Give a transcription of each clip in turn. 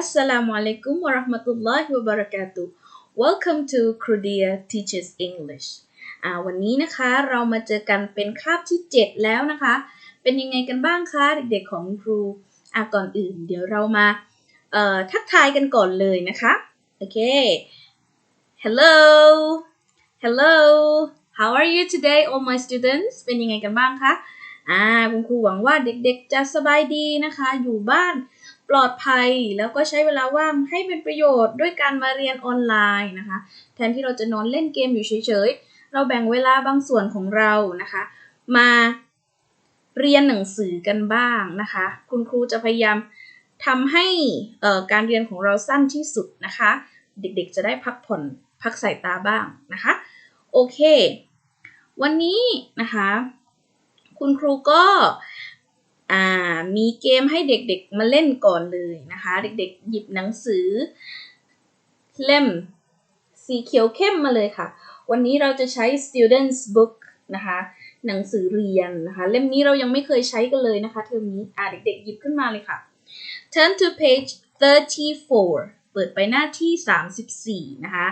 Assalamu alaikum wa rahmatullahi wa barakatuh Welcome to Crudia Teaches English อ่าวันนี้นะคะเรามาเจอกันเป็นคาบที่ 7 แล้วนะคะ เป็นยังไงกันบ้างคะเด็กๆของครูอ่าก่อนอื่น เดี๋ยวเรามาเอ่อทักทายกันก่อนเลยนะคะโอเค Hello Hello How are you today all my students เป็นยังไงกันบ้างคะอ่าคุณครูหวังว่าเด็กๆจะสบายดีนะคะ อยู่บ้าน ปลอดภัย แล้วก็ใช้เวลาว่างให้เป็นประโยชน์ด้วยการมาเรียนออนไลน์นะคะ แทนที่เราจะนอนเล่นเกมอยู่เฉยๆ เราแบ่งเวลาบางส่วนของเรานะคะ มาเรียนหนังสือกันบ้างนะคะ คุณครูจะพยายามทำให้การเรียนของเราสั้นที่สุดนะคะ เด็กๆจะได้พักผ่อนพักสายตาบ้างนะคะ โอเค วันนี้นะคะ คุณครูก็ มีเกมให้เด็กๆมาเล่นก่อนเลยนะคะ เด็กๆหยิบหนังสือ เล่ม สีเขียวเข้มมาเลยค่ะ วันนี้เราจะใช้ students book นะคะ หนังสือเรียนนะคะ เล่มนี้เรายังไม่เคยใช้กันเลยนะคะเทอมนี้อ่าเด็กๆหยิบขึ้นมาเลยค่ะ turn to page 34 เปิดไปหน้าที่ 34 นะคะ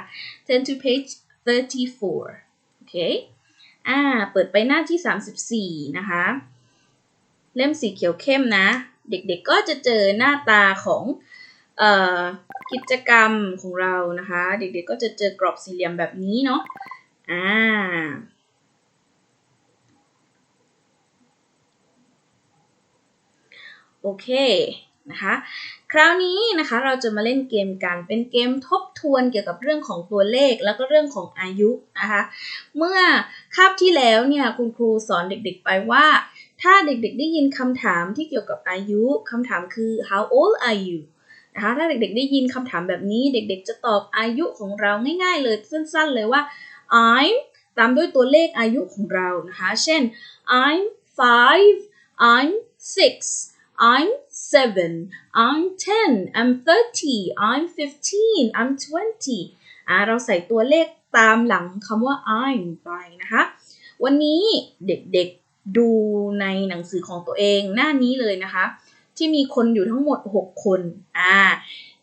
turn to page 34 โอเค อ่า เปิดไปหน้าที่ 34 นะคะ เล่มสีเขียวเข้มนะ เด็กๆก็จะเจอหน้าตาของออกิจกรรมของเรานะคะ เด็กๆก็จะเจอกรอบสี่เหลี่ยมแบบนี้เนาะอ่าโอเคนะคะคราวนี้นะคะเราจะมาเล่นเกมกันเป็นเกมทบทวนเกี่ยวกับเรื่องของตัวเลขแล้วก็เรื่องของอายุนะคะเมื่อคาบที่แล้วเนี่ยคุณครูสอนเด็กๆไปว่า ถ้าเด็กๆได้ยินคำถามที่เกี่ยวกับอายุคำถามคือ how old are you นะคะถ้าเด็กๆได้ยินคำถามแบบนี้ เด็กๆจะตอบอายุของเราง่าย ๆ เลยสั้นๆเลยว่า I'm ตามด้วยตัวเลขอายุของเรานะคะ เช่น I'm five I'm six I'm seven I'm ten I'm thirty I'm fifteen I'm twenty อ่าเราใส่ตัวเลขตามหลังคำว่า I'm ไปนะคะ วันนี้เด็กๆ ดูในหนังสือของตัวเองหน้านี้เลยนะคะ ที่มีคนอยู่ทั้งหมด 6 คนอ่า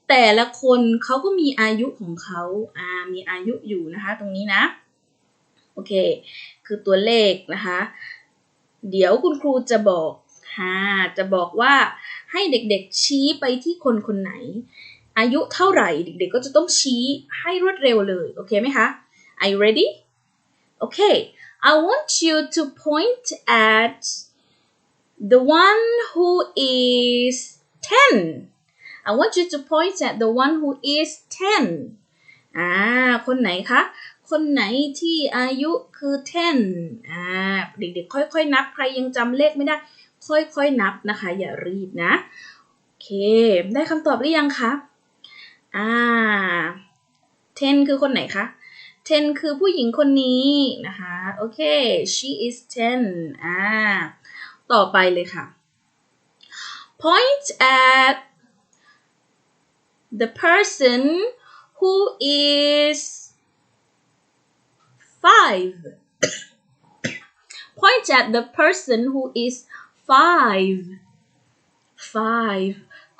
แต่ละคนเขาก็มีอายุของเขาอ่ามีอายุอยู่นะคะ ตรงนี้นะโอเค คือตัวเลขนะคะ เดี๋ยวคุณครูจะบอกฮะจะบอกว่าให้เด็กๆชี้ไปที่คนคนไหน อายุเท่าไหร่เด็กๆก็จะต้องชี้ให้รวดเร็วเลย โอเคไหมคะ Are you ready? Okay, I want you to point at the one who is 10. I want you to point at the one who is 10. อ่า คนไหนคะ คนไหนที่อายุคือ 10อ่า เด็กๆ ค่อยๆ นับ ใครยังจำเลขไม่ได้ ค่อยๆ นับนะคะ อย่ารีบนะ โอเค ได้คำตอบหรือยังคะ อ่า 10 คือคนไหนคะ 10 คือผู้หญิงคนนี้นะคะ โอเค she is 10อ่า ต่อไปเลยค่ะ point at the person who is five point at the person who is five five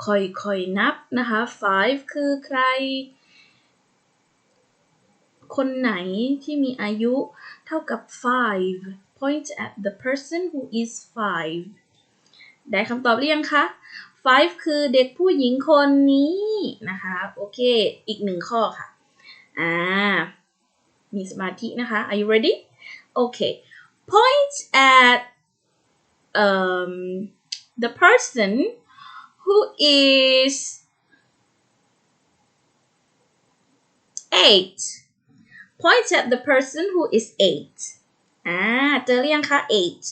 ค่อยๆนับนะคะ five คือใคร คนไหนที่มีอายุ เท่ากับ five point at the person who is five ได้คำตอบหรือยังคะ five คือเด็กผู้หญิงคนนี้นะคะ โอเค อีกหนึ่งข้อค่ะ อ่า มีสมาธินะคะ Are you ready? Okay. Point at um, the person who is eight. Point at the person who is eight. อ่าเจอหรือยังคะ eight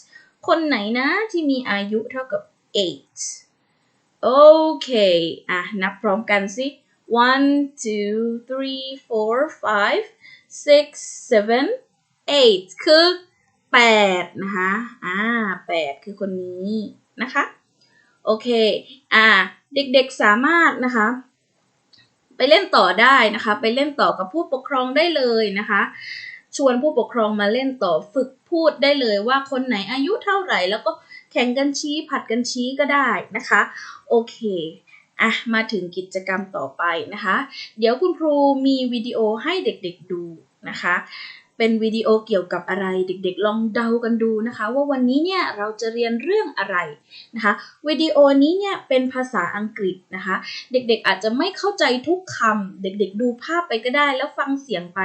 คนไหนนะที่มีอายุเท่ากับ eight โอเค อะ นับพร้อมกันสิ one two three four five six seven eight คือแปดนะคะ อ่าแปดคือคนนี้นะคะ โอเค อ่า เด็กๆสามารถนะคะ ไปเล่นต่อได้นะคะ ไปเล่นต่อกับผู้ปกครองได้เลยนะคะ ชวนผู้ปกครองมาเล่นต่อฝึกพูดได้เลยว่าคนไหนอายุเท่าไหร่ แล้วก็แข่งกันชี้ผัดกันชี้ก็ได้นะคะ โอเคอะมาถึงกิจกรรมต่อไปนะคะ เดี๋ยวคุณครูมีวิดีโอให้เด็กๆดูนะคะ เป็นวิดีโอเกี่ยวกับอะไรเด็กๆ ลองเดากันดูนะคะ ว่าวันนี้เนี่ยเราจะเรียนเรื่องอะไรนะคะวิดีโอนี้เนี่ยเป็นภาษาอังกฤษนะคะ เด็กๆอาจจะไม่เข้าใจทุกคำเด็กๆ ดูภาพไปก็ได้ แล้วฟังเสียงไป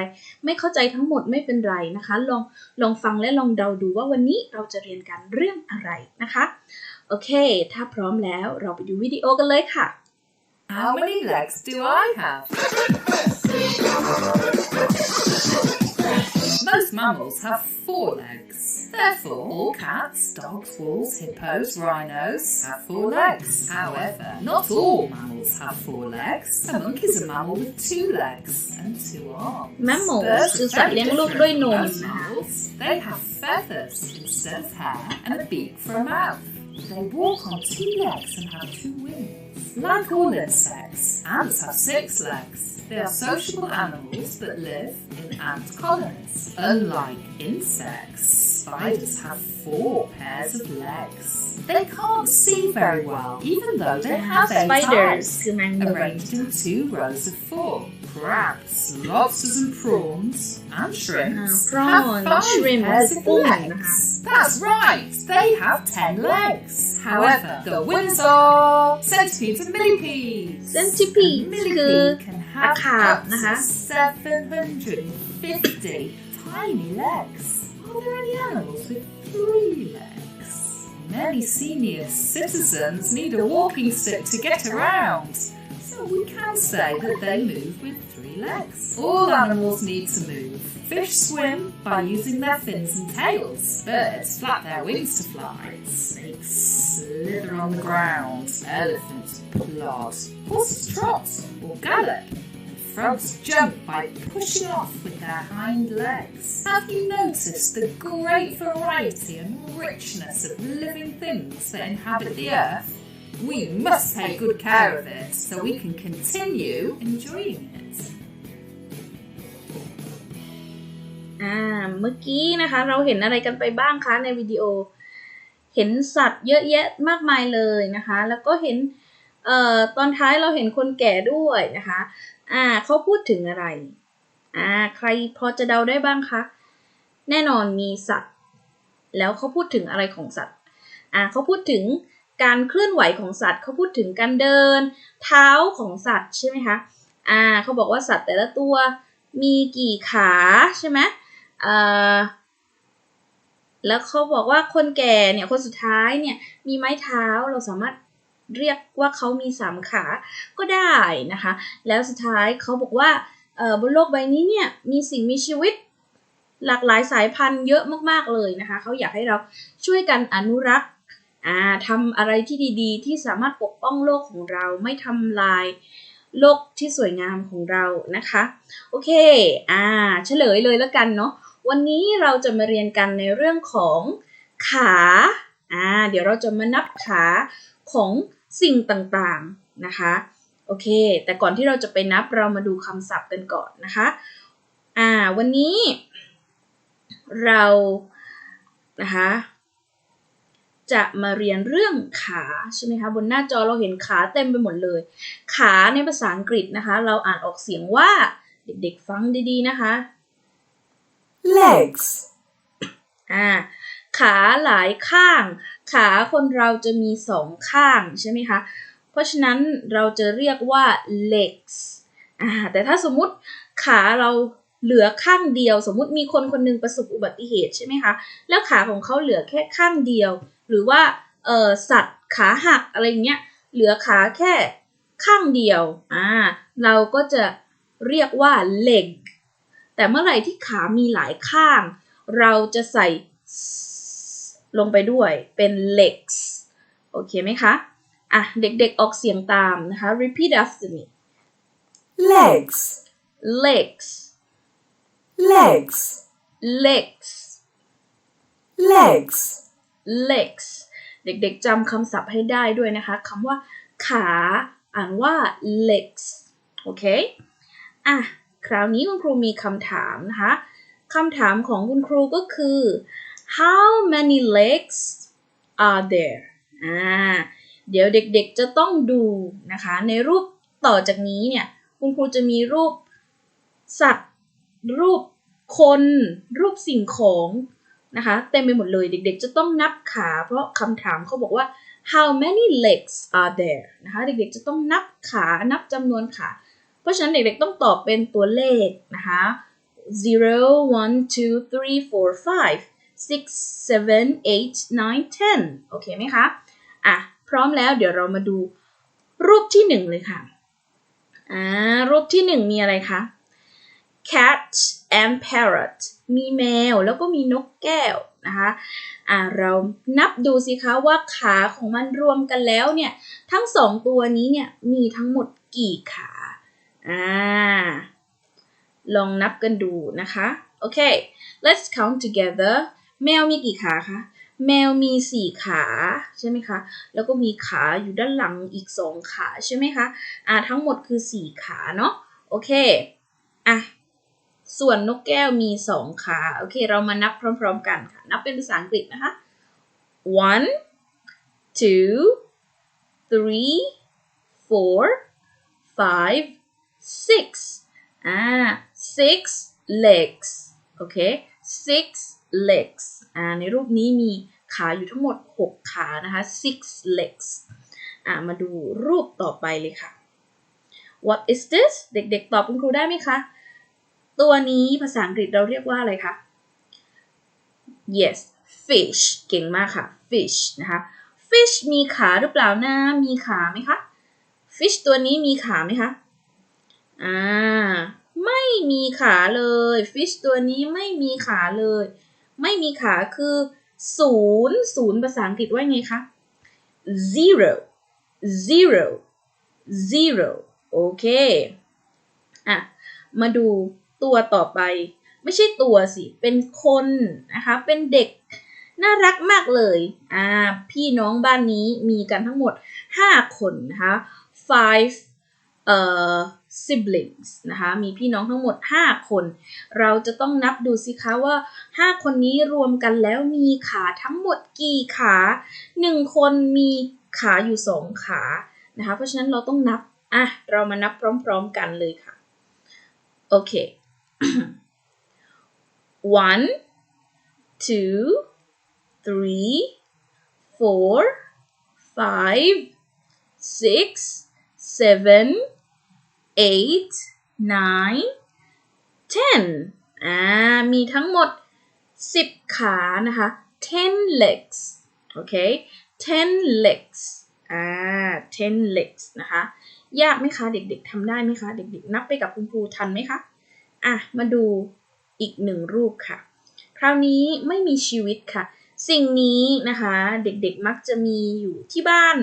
ไม่เข้าใจทั้งหมดไม่เป็นไรนะคะ ลองลองฟังและลองเดาดูว่าวันนี้เราจะเรียนกันเรื่องอะไรนะคะโอเค ถ้าพร้อมแล้วเราไปดูวิดีโอกันเลยค่ะ How many legs do I have? Most mammals have four legs. Therefore, all cats, dogs, wolves, hippos, rhinos have four legs. However, not all mammals have four legs. A monkey is a mammal with two legs and two arms. Mammals Birds are very different from most mammals. They have feathers instead of hair and a beak for a mouth. They walk on two legs and have two wings. Like all insects, ants have six legs. They are sociable animals that live in ant colonies. Unlike insects, spiders have four pairs of legs. They can't see very well, even though they have eight eyes, arranged in two rows of four. Crabs, lobsters and prawns, and shrimps prawns, have five shrimp, pairs of legs. That's right, they have ten legs. However, the winners are centipedes and millipedes. Centipedes. And millipede have up to 750 tiny legs. Are there any animals with three legs? Many senior citizens need a walking stick to get around, so we can say that they move with three legs. All animals need to move. Fish swim by using their fins and tails. Birds flap their wings to fly. Snakes slither on the ground. Elephants plod. Horses trot or gallop. Frogs jump by pushing off with their hind legs. Have you noticed the great variety and richness of living things that inhabit the earth? We must take good care of it so we can continue enjoying it. อ่าเมื่อกี้นะคะเราเห็นอะไรกันไปบ้างคะในวิดีโอ เห็นสัตว์เยอะแยะมากมายเลยนะคะ แล้วก็เห็นเอ่อตอนท้ายเราเห็นคนแก่ด้วยนะคะ อ่าเขาพูดถึงอะไร อ่า ใครพอจะเดาได้บ้างคะ แน่นอนมีสัตว์ แล้วเขาพูดถึงอะไรของสัตว์ อ่าเขาพูดถึงการเคลื่อนไหวของสัตว์เขาพูดถึงการเดิน เท้าของสัตว์ใช่ไหมคะ อ่าเขาบอกว่าสัตว์แต่ละตัวมีกี่ขาใช่ไหมอ่อแล้วเขาบอกว่าคนแก่เนี่ยคนสุดท้ายเนี่ยมีไม้เท้าเราสามารถ เรียกว่าเขามีสามขาก็ได้นะคะ แล้วสุดท้ายเขาบอกว่าบนโลกใบนี้เนี่ยมีสิ่งมีชีวิตหลากหลายสายพันธุ์เยอะมากๆเลยนะคะเขาอยากให้เราช่วยกันอนุรักษ์ทำอะไรที่ดีๆ ที่สามารถปกป้องโลกของเราไม่ทำลายโลกที่สวยงามของเรานะคะ โอเค อ่า เฉลยเลยแล้วกันเนาะ วันนี้เราจะมาเรียนกันในเรื่องของขา อ่า เดี๋ยวเราจะมานับขาของ สิ่งต่างๆนะคะโอเค แต่ก่อนที่เราจะไปนับเรามาดูคำศัพท์กันก่อนนะคะอ่าวันนี้ เรานะคะจะมาเรียนเรื่องขาใช่ไหมคะบนหน้าจอเราเห็นขาเต็มไปหมดเลย ขาในภาษาอังกฤษนะคะ เราอ่านออกเสียงว่าเด็กๆฟังดีๆนะคะ Legs. อ่าขาหลายข้าง ขาคนเราจะมีสองข้างใช่ไหมคะ เพราะฉะนั้นเราจะเรียกว่า legs อ่าแต่ถ้าสมมติขาเราเหลือข้างเดียว สมมติมีคนคนหนึงประสบอุบัติเหตุใช่ไหมคะ แล้วขาของเขาเหลือแค่ข้างเดียว หรือว่าเออสัตว์ขาหักอะไรเงี้ย เหลือขาแค่ข้างเดียว อ่า เราก็จะเรียกว่า leg แต่เมื่อไหร่ที่ขามีหลายข้าง เราจะใส่ ลงไปด้วยเป็น legs โอเคไหมคะ อะ เด็กๆออกเสียงตามนะคะ repeat after me Legs. legs Legs. legs Legs. legs เด็กๆจำคำศัพท์ให้ได้ด้วยนะคะคำว่าขาอ่านว่า legs โอเค อะ คราวนี้คุณครูมีคำถามนะคะคำถามของคุณครูก็คือ how many legs are there อ่าเดี๋ยวเด็กๆจะต้องดูนะคะ ในรูปต่อจากนี้เนี่ย คุณครูจะมีรูปสัตว์ รูปคน รูปสิ่งของนะคะเต็มไปหมดเลยเด็กๆ จะต้องนับขา เพราะคำถามเขาบอกว่า how many legs are there นะคะเด็กๆ จะต้องนับขานับจำนวนขา เพราะฉะนั้นเด็กๆ ต้องตอบเป็นตัวเลขนะคะ zero one two three four five six seven eight nine ten โอเคไหมคะอะพร้อมแล้วเดี๋ยวเรามาดูรูปที่หนึ่งเลยค่ะอ่ารูปที่หนึ่งมีอะไรคะ cat and parrot มีแมวแล้วก็มีนกแก้วนะคะอ่าเรานับดูสิคะว่าขาของมันรวมกันแล้วเนี่ย ทั้งสองตัวนี้เนี่ยมีทั้งหมดกี่ขาอ่าลองนับกันดูนะคะ โอเค let's count together แมวมีกี่ขาคะ แมวมีสี่ขาใช่ไหมคะ แล้วก็มีขาอยู่ด้านหลังอีกสองขาใช่ไหมคะ อ่าทั้งหมดคือสี่ขาเนาะ โอเค อะ ส่วนนกแก้วมีสองขา โอเค เรามานับพร้อมๆกันค่ะ นับเป็นภาษาอังกฤษนะคะ one two three four five six อ่า six legs โอเค six legs อ่าในรูปนี้มีขาอยู่ทั้งหมด 6 ขานะคะ six legs อ่ามาดูรูปต่อไปเลยค่ะ what is this เด็กๆ ตอบคุณครูได้ไหมคะ ตัวนี้ภาษาอังกฤษเราเรียกว่าอะไรคะ yes fish เก่งมากค่ะ fish นะคะ fish มีขาหรือเปล่านะ มีขาไหมคะ fish ตัวนี้มีขาไหมคะ อ่า ไม่มีขาเลย fish ตัวนี้ไม่มีขาเลย ไม่มีขาคือศูนย์ศูนย์ภาษาอังกฤษว่าไงคะ zero zero zero โอเค อะ มาดูตัวต่อไป ไม่ใช่ตัวสิ เป็นคนนะคะ เป็นเด็กน่ารักมากเลย อ่า พี่น้องบ้านนี้มีกันทั้งหมด 5 คนนะคะ five เอ่อ siblings นะคะมีพี่น้องทั้งหมด 5 คน เราจะต้องนับดูสิคะว่า 5 คนนี้รวมกันแล้วมีขาทั้งหมดกี่ขา 1 คนมีขาอยู่ 2 ขานะคะเพราะฉะนั้นเราต้องนับอะเรามานับพร้อมๆกันเลยค่ะ โอเค one two three four five six seven eight nine ten อ่า มีทั้งหมด 10 ขา นะคะ ten legs โอเค ten legs อ่า ten legs นะคะ ยากไหมคะ เด็กๆทำได้ไหมคะ เด็กๆ นับไปกับคุณครูทันไหมคะ อะ มาดูอีกหนึ่งรูปค่ะ คราวนี้ไม่มีชีวิตค่ะ สิ่งนี้นะคะ เด็กๆ มักจะมีอยู่ที่บ้าน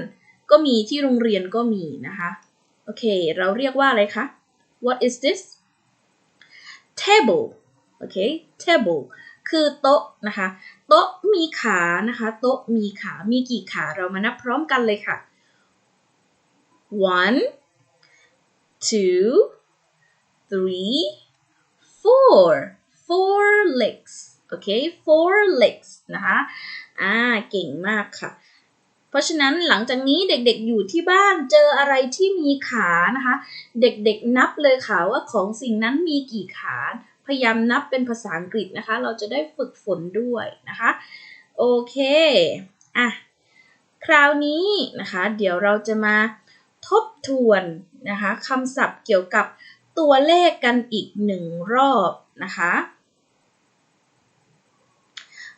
ก็มีที่โรงเรียนก็มีนะคะ โอเค เราเรียกว่าอะไรคะ what is this table โอเค table คือโต๊ะนะคะ โต๊ะมีขานะคะ โต๊ะมีขา มีกี่ขา เรามานับพร้อมกันเลยค่ะ one two three four four legs โอเค four legs นะคะ อ่า เก่งมากค่ะ ราะฉะนั้นหลังจากนี้เด็กๆอยู่ที่บ้านเจออะไรที่มีขานะคะ เด็กๆนับเลยค่ะว่าของสิ่งนั้นมีกี่ขา พยายามนับเป็นภาษาอังกฤษนะคะ เราจะได้ฝึกฝนด้วยนะคะ โอเคอะคราวนี้นะคะ เดี๋ยวเราจะมาทบทวนนะคะคำศัพท์เกี่ยวกับตัวเลขกันอีกหนึ่งรอบนะคะ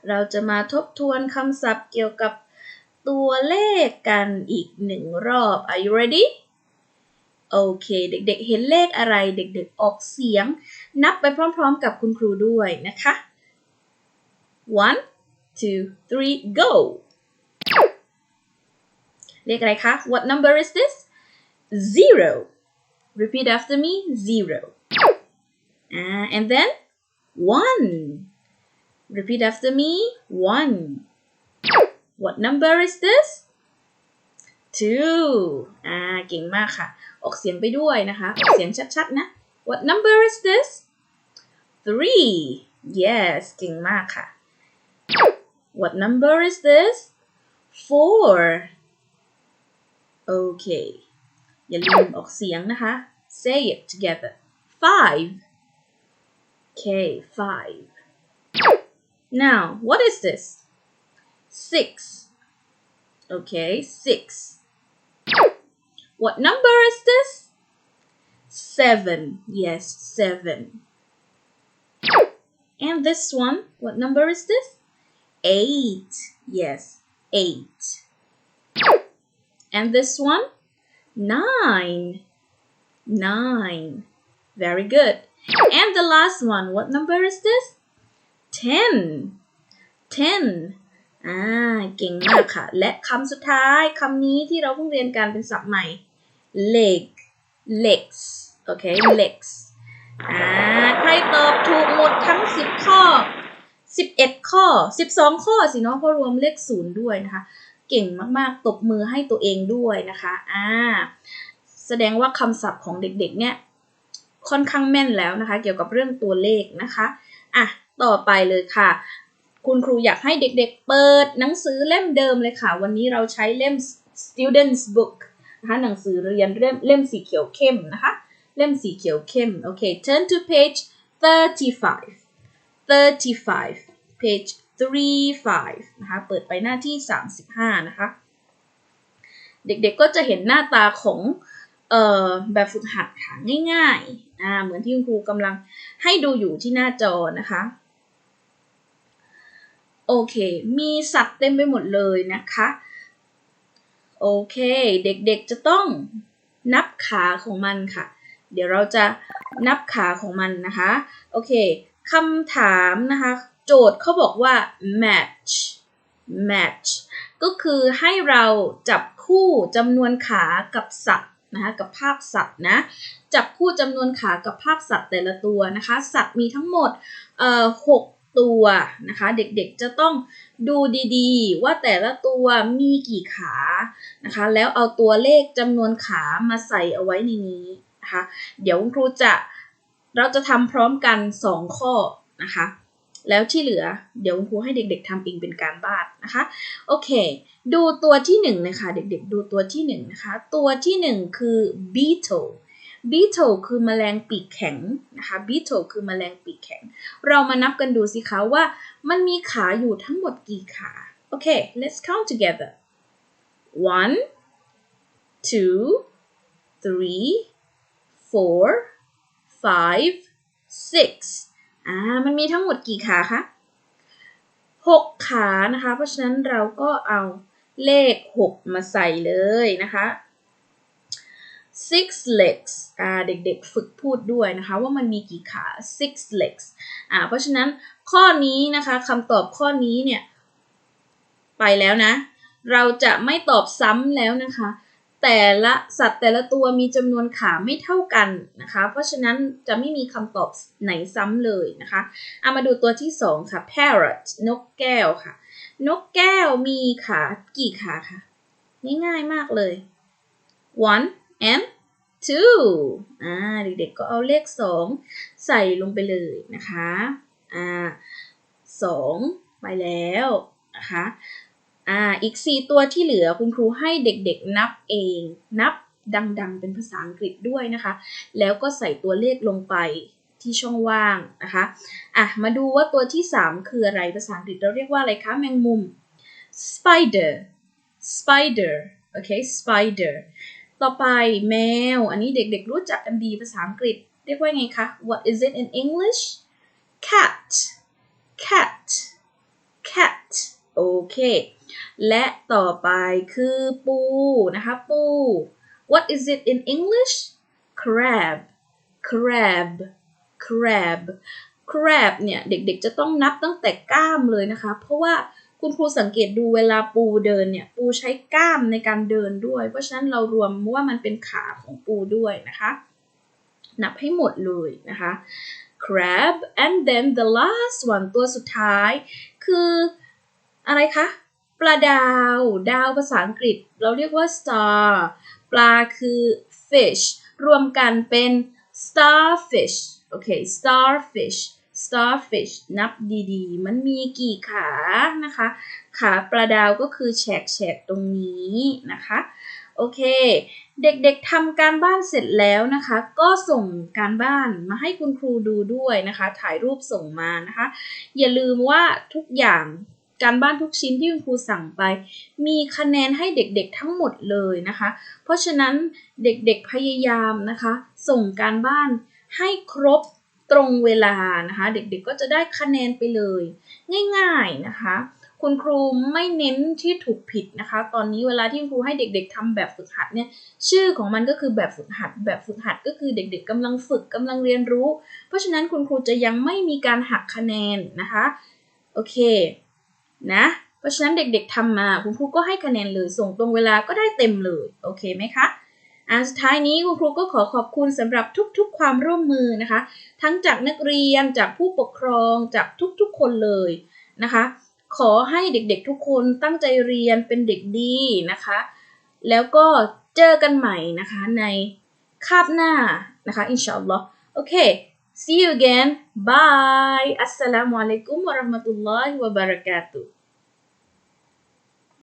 เราจะมาทบทวนคำศัพท์เกี่ยวกับ ตัวเลขกันอีกหนึ่งรอบ Are you ready โอเค เด็กๆ เห็นเลขอะไร เด็กๆ ออกเสียง นับไปพร้อมๆ กับคุณครูด้วยนะคะ one two three go เลขอะไรคะ What number is this zero repeat after me zero uh, and then one repeat after me one what number is this two อ่า เก่งมากค่ะ ออกเสียงไปด้วยนะคะ ออกเสียงชัดๆ นะ what number is this three yes เก่งมากค่ะ what number is this four โอเค อย่าลืมออกเสียงนะคะ say it together five okay five now what is this Six. Okay six. What number is this? Seven. Yes seven. And this one what number is this? Eight. Yes eight. And this one? Nine. Nine. Very good. And the last one what number is this? Ten. Ten อ่าเก่งมากค่ะ และคำสุดท้ายคำนี้ที่เราเพิ่งเรียนกันเป็นศัพท์ใหม่ leg legs โอเค legs อ่าใครตอบถูกหมดทั้ง 10 ข้อ 11 ข้อ 12 ข้อสิเนาะเพราะรวมเลขศูนย์ด้วยนะคะ เก่งมากๆ ตบมือให้ตัวเองด้วยนะคะอ่าแสดงว่าคำศัพท์ของเด็กๆเนี่ยค่อนข้างแม่นแล้วนะคะ เกี่ยวกับเรื่องตัวเลขนะคะอะต่อไปเลยค่ะ คุณครูอยากให้เด็กๆ เปิดหนังสือเล่มเดิมเลยค่ะ วันนี้เราใช้เล่ม students book นะคะหนังสือเรียนเล่มเล่มสีเขียวเข้มนะคะ เล่มสีเขียวเข้ม โอเค turn to page 35 35 page 35นะคะ เปิดไปหน้าที่ 35 นะคะ เด็กๆก็จะเห็นหน้าตาของเอ่อแบบฝึกหัดค่ะง่ายๆอ่าเหมือนที่คุณครูกำลังให้ดูอยู่ที่หน้าจอนะคะ โอเค มีสัตว์เต็มไปหมดเลยนะคะ โอเค เด็กๆจะต้องนับขาของมันค่ะ เดี๋ยวเราจะนับขาของมันนะคะ โอเคคำถามนะคะ โจทย์เขาบอกว่า match match ก็คือให้เราจับคู่จำนวนขากับสัตว์นะคะกับภาพสัตว์นะจับคู่จำนวนขากับภาพสัตว์แต่ละตัวนะคะ สัตว์มีทั้งหมดเอ่อหก ตัวนะคะ เด็กๆจะต้องดูดีๆ ว่าแต่ละตัวมีกี่ขานะคะ แล้วเอาตัวเลขจำนวนขามาใส่เอาไว้ในนี้นะคะ เดี๋ยวครูจะเราจะทำพร้อมกัน 2 ข้อนะคะ แล้วที่เหลือเดี๋ยวครูให้เด็กๆทำเองเป็นการบ้านนะคะ โอเค ดูตัวที่1เลยค่ะเด็กๆ ดูตัวที่1นะคะ ตัวที่ 1 คือ beetle beetle คือแมลงปีกแข็งนะคะ beetle คือแมลงปีกแข็ง เรามานับกันดูสิคะว่ามันมีขาอยู่ทั้งหมดกี่ขา โอเค let's count together one two three four five six อ่า มันมีทั้งหมดกี่ขาคะหกขานะคะ เพราะฉะนั้นเราก็เอาเลขหกมาใส่เลยนะคะ six legs อ่าเด็กๆฝึกพูดด้วยนะคะ ว่ามันมีกี่ขา six legs อ่าเพราะฉะนั้นข้อนี้นะคะคำตอบข้อนี้เนี่ย ไปแล้วนะ เราจะไม่ตอบซ้ำแล้วนะคะ แต่ละสัตว์แต่ละตัวมีจำนวนขาไม่เท่ากันนะคะ เพราะฉะนั้นจะไม่มีคำตอบไหนซ้ำเลยนะคะเอามาดูตัวที่สองค่ะ parrot นกแก้วค่ะ นกแก้วมีขากี่ขาคะง่ายๆมากเลย one and two อ่าเด็กๆก็เอาเลขสองใส่ลงไปเลยนะคะอ่าสองไปแล้วนะคะอ่าอีก 4 ตัวที่เหลือคุณครูให้เด็กๆนับเองนับดังๆ เป็นภาษาอังกฤษด้วยนะคะ แล้วก็ใส่ตัวเลขลงไปที่ช่องว่างนะคะอะมาดูว่าตัวที่ 3 คืออะไรภาษาอังกฤษเราเรียกว่าอะไรคะแมงมุม spider spider โอเค spider ต่อไปแมว อันนี้เด็กๆรู้จักกันดีภาษาอังกฤษ เรียกว่าไงคะ What is it in English cat cat cat โอเค และต่อไปคือปูนะคะปู What is it in English crab crab crab crab เนี่ย เด็กๆจะต้องนับตั้งแต่ก้ามเลยนะคะ เพราะว่า คุณครูสังเกตดูเวลาปูเดินเนี่ย ปูใช้กล้ามในการเดินด้วย เพราะฉะนั้นเรารวมว่ามันเป็นขาของปูด้วยนะคะ นับให้หมดเลยนะคะ crab and then the last one ตัวสุดท้าย คืออะไรคะปลาดาว ดาวภาษาอังกฤษ เราเรียกว่า star ปลาคือ fish รวมกันเป็น starfish โอเค starfish starfish นับดีๆ มันมีกี่ขานะคะ ขาปลาดาวก็คือแฉกแฉกๆตรงนี้นะคะ โอเค เด็กๆทำการบ้านเสร็จแล้วนะคะ ก็ส่งการบ้านมาให้คุณครูดูด้วยนะคะ ถ่ายรูปส่งมานะคะ อย่าลืมว่าทุกอย่างการบ้านทุกชิ้นที่คุณครูสั่งไป มีคะแนนให้เด็กๆทั้งหมดเลยนะคะ เพราะฉะนั้นเด็กๆพยายามนะคะ ส่งการบ้านให้ครบ ตรงเวลานะคะ เด็กๆก็จะได้คะแนนไปเลย ง่ายๆนะคะ คุณครูไม่เน้นที่ถูกผิดนะคะ ตอนนี้เวลาที่คุณครูให้เด็ก ๆทำแบบฝึกหัดเนี่ยชื่อของมันก็คือแบบฝึกหัด แบบฝึกหัดก็คือเด็ก ๆกำลังฝึกกำลังเรียนรู้ เพราะฉะนั้นคุณครูจะยังไม่มีการหักคะแนนนะคะโอเคนะเพราะฉะนั้นเด็กๆทำมาคุณครูก็ให้คะแนนเลยส่งตรงเวลาก็ได้เต็มเลย โอเคไหมคะ อ่าสุดท้ายนี้คุณครูก็ขอขอบคุณสำหรับทุกๆ ความร่วมมือนะคะ ทั้งจากนักเรียนจากผู้ปกครองจากทุกๆ คนเลยนะคะ ขอให้เด็กๆทุกคนตั้งใจเรียนเป็นเด็กดีนะคะ แล้วก็เจอกันใหม่นะคะในคาบหน้านะคะอินชาอัลลอฮ์โอเค see you again bye อัสส